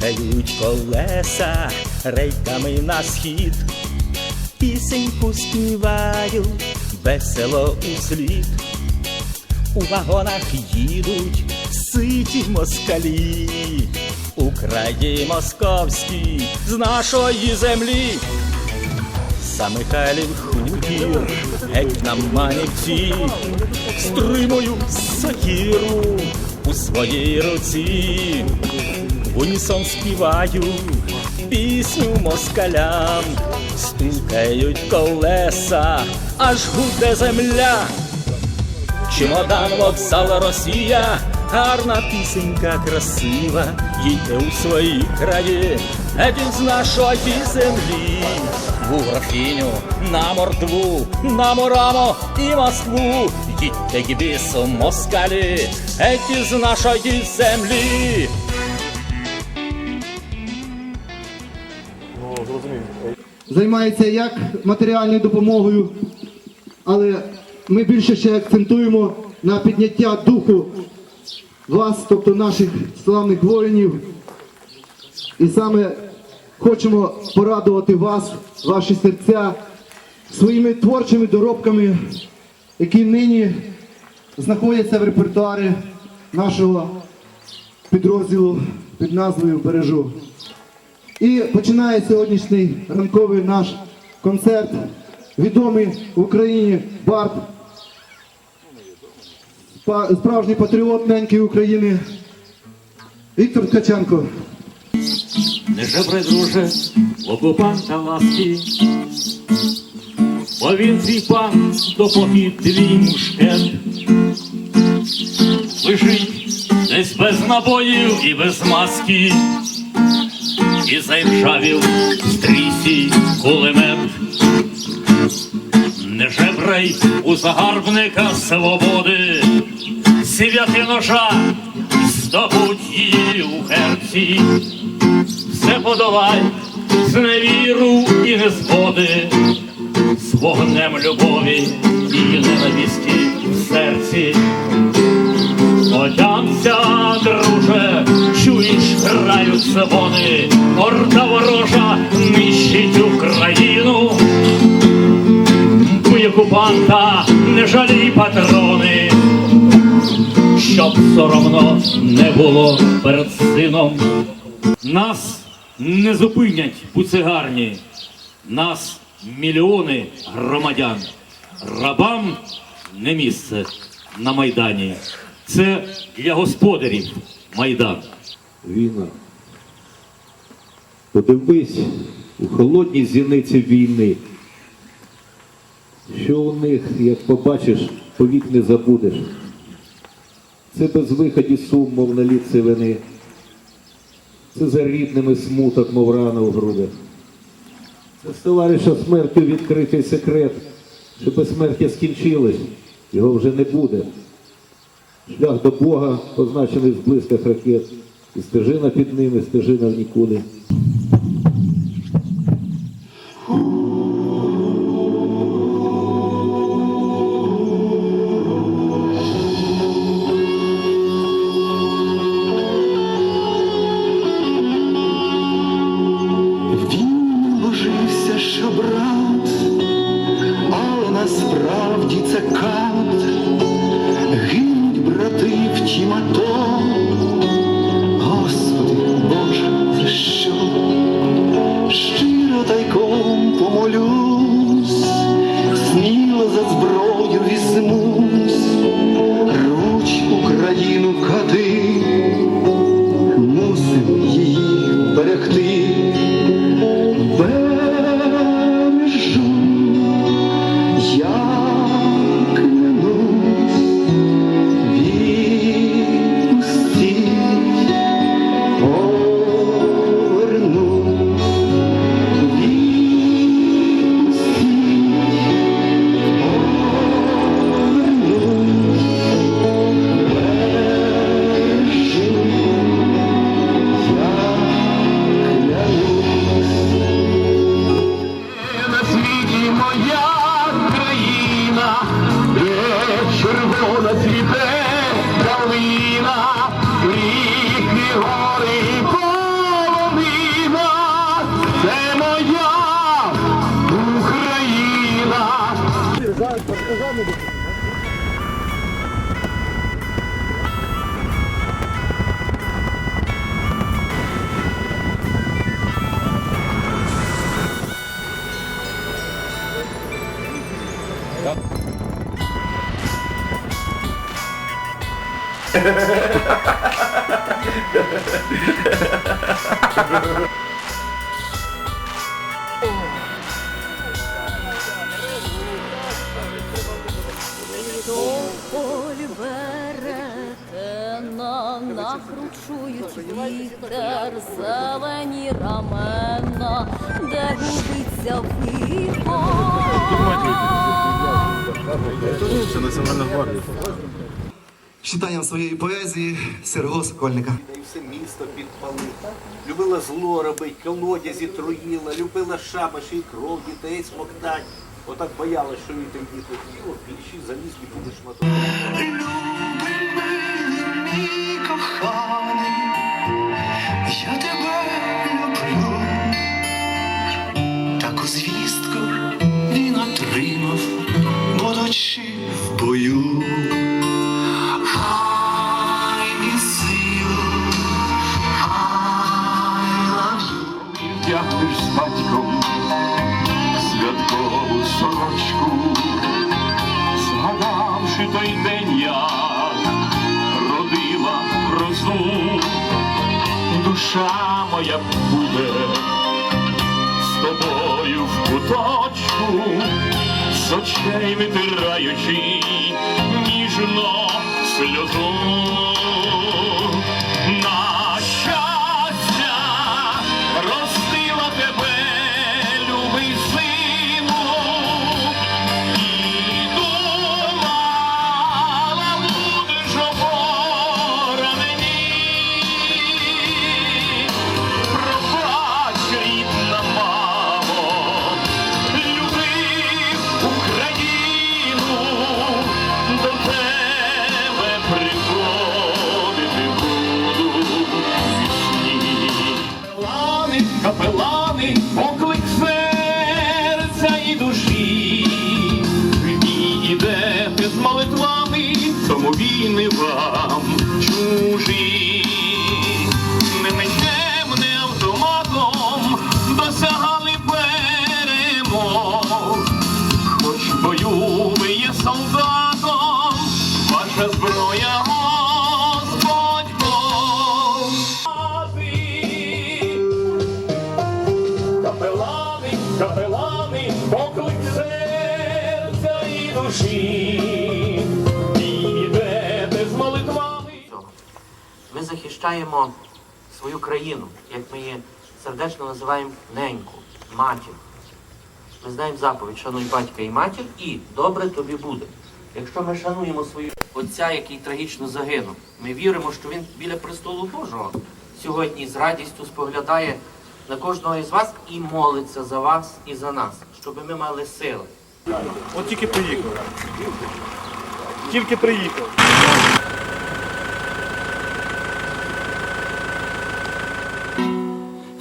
стукають колеса рейками на схід, пісеньку співаю, весело услід. У вагонах їдуть ситі москалі, у краї московській з нашої землі. За Михайлів хутір, геть на манівці, стримую сокіру у своїй руці, в унісон співаю пісню москалям, стукають колеса, аж гуде земля. Чемодан, вокзал, Росія, гарна пісенька, красива, їдьте у свої краї, геть з нашої землі, в графіню, на мордву, на Мурамо і Москву, їдьте к москалі, геть з нашої землі. Займається як матеріальною допомогою, але ми більше ще акцентуємо на підняття духу вас, тобто наших славних воїнів. І саме хочемо порадувати вас, ваші серця своїми творчими доробками, які нині знаходяться в репертуарі нашого підрозділу під назвою Бережу. І починає сьогоднішній ранковий наш концерт. Відомий в Україні бард, справжній патріот неньки України Віктор Ткаченко. Не жебре, друже, окупанта ласки, бо він твій пан, допоки твій мушкет лежить десь без набоїв і без маски, і заіржавів стрісі кулемет. Не жебрай у загарбника свободи, сів'яти ножа, здобуть її у серці все подолай, з невіру і незгоди, з вогнем любові і ненависті в серці. Вони, орда ворожа нищить Україну. Бий окупанта, не жалій патрони, щоб соромно не було перед сином. Нас не зупинять буцегарні, нас мільйони громадян. Рабам не місце на Майдані. Це для господарів Майдан. війна. Подивись у холодній зіниці війни. Що у них, як побачиш, повік не забудеш. Це без виході сум, мов на ліце вини. Це за рідними смуток, мов рана у грудях. Це з товариша смертю відкритий секрет, що безсмертя скінчилось, його вже не буде. Шлях до Бога позначений з близьких ракет, і стежина під ними, стежина в нікуди. Україну кати, Тополь веретена накручують вітер, зелені рамена, де губиться вихо. Читанням своєї поезії Серго Сокольника. І все місто підпалив. Любила зло робить, колодязі труїла, любила шабаші і кров дітей смоктать. Отак боялась, що вітер їх хотіло, більші заліз і будеш шматок. я тебе люблю. Таку звістку він отримав, будучи в бою. Душа моя буде з тобою в куточку, з очей витираючи ніжно сльозу. Тому захищаємо свою країну, як ми її сердечно називаємо неньку, матір. Ми знаємо заповідь шануй батька і матір, і добре тобі буде. Якщо ми шануємо свого отця, який трагічно загинув, ми віримо, що він біля престолу Божого сьогодні з радістю споглядає на кожного із вас і молиться за вас і за нас, щоб ми мали сили. От тільки приїхав. Тільки приїхав.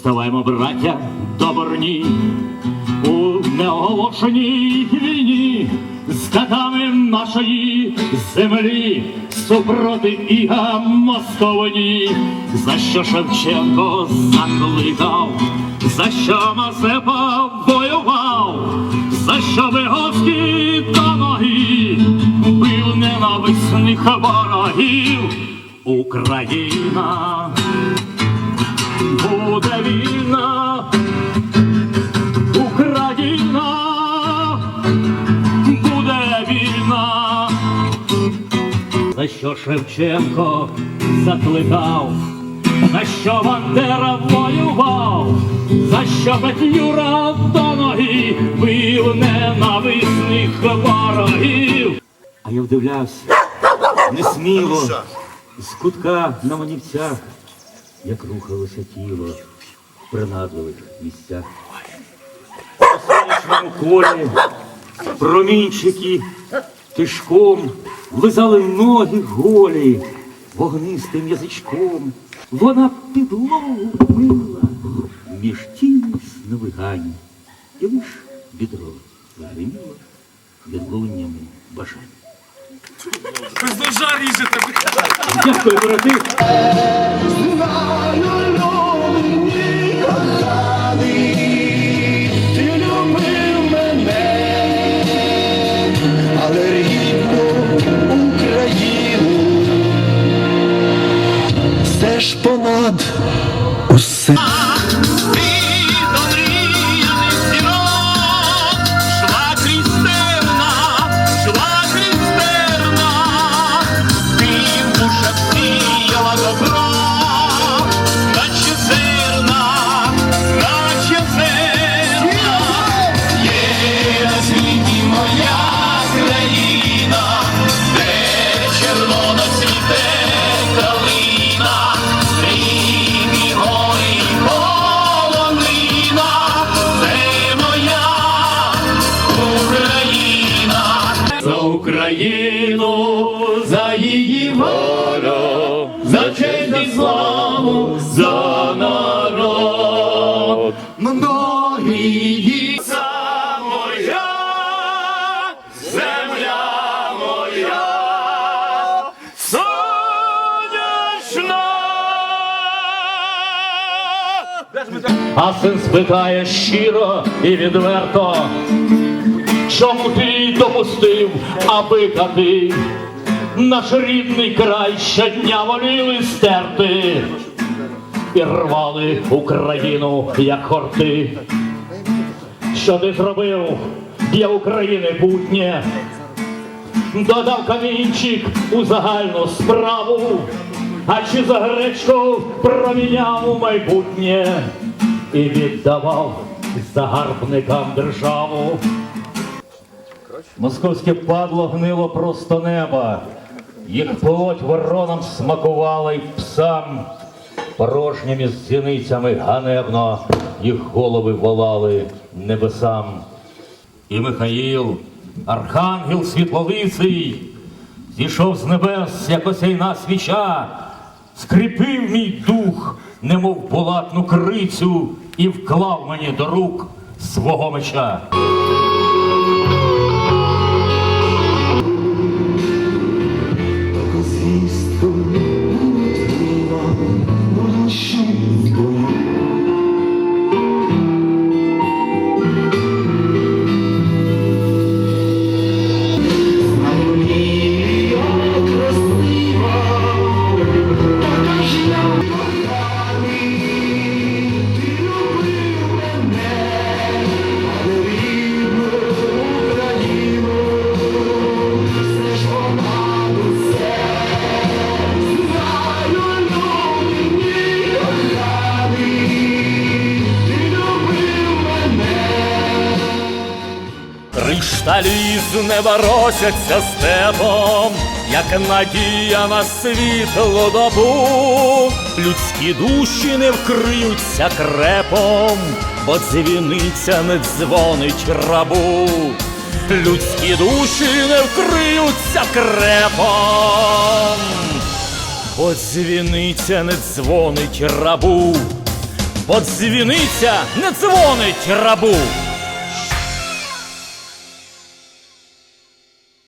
Ставаймо, браття, до у неоголошеній війні з катами нашої землі супроти іга московині, за що Шевченко закликав, за що Мазепа воював, за що Виговський до ноги бив ненависних ворогів. Україна буде війна, Україна, буде війна. За що Шевченко закликав, за що Бандера воював, за що Петлюра до ноги? Бив ненависних ворогів. А я вдивлявся несміло з кутка на манівцях як рухалося тіло в принадливих місцях. У сонячному колі промінчики тишком лизали ноги голі вогнистим язичком. Вона підлогу мила між тіни сновигань, і лиш бідро загриміло відлуннями бажань. Без ножа ріжете. Дякую, брати. А син спитає щиро і відверто, чому ти допустив, аби кати наш рідний край щодня воліли стерти і рвали Україну, як хорти. Що ти зробив для України путнє? Додав камінчик у загальну справу, а чи за гречку проміняв у майбутнє і віддавав загарбникам державу. Московське падло гнило просто неба, їх плоть воронам смакувала й псам, порожніми зіницями ганебно їх голови волали небесам. І Михаїл, архангел світлолиций, зійшов з небес, як осяйна свіча, скріпив мій дух, немов булатну крицю, і вклав мені до рук свого меча. З неба степом, як надія на світлу добу. Людські душі не вкриються крепом, бо дзвіниця не дзвонить рабу. Людські душі не вкриються крепом, бо дзвіниця не дзвонить рабу, бо дзвіниця не дзвонить рабу.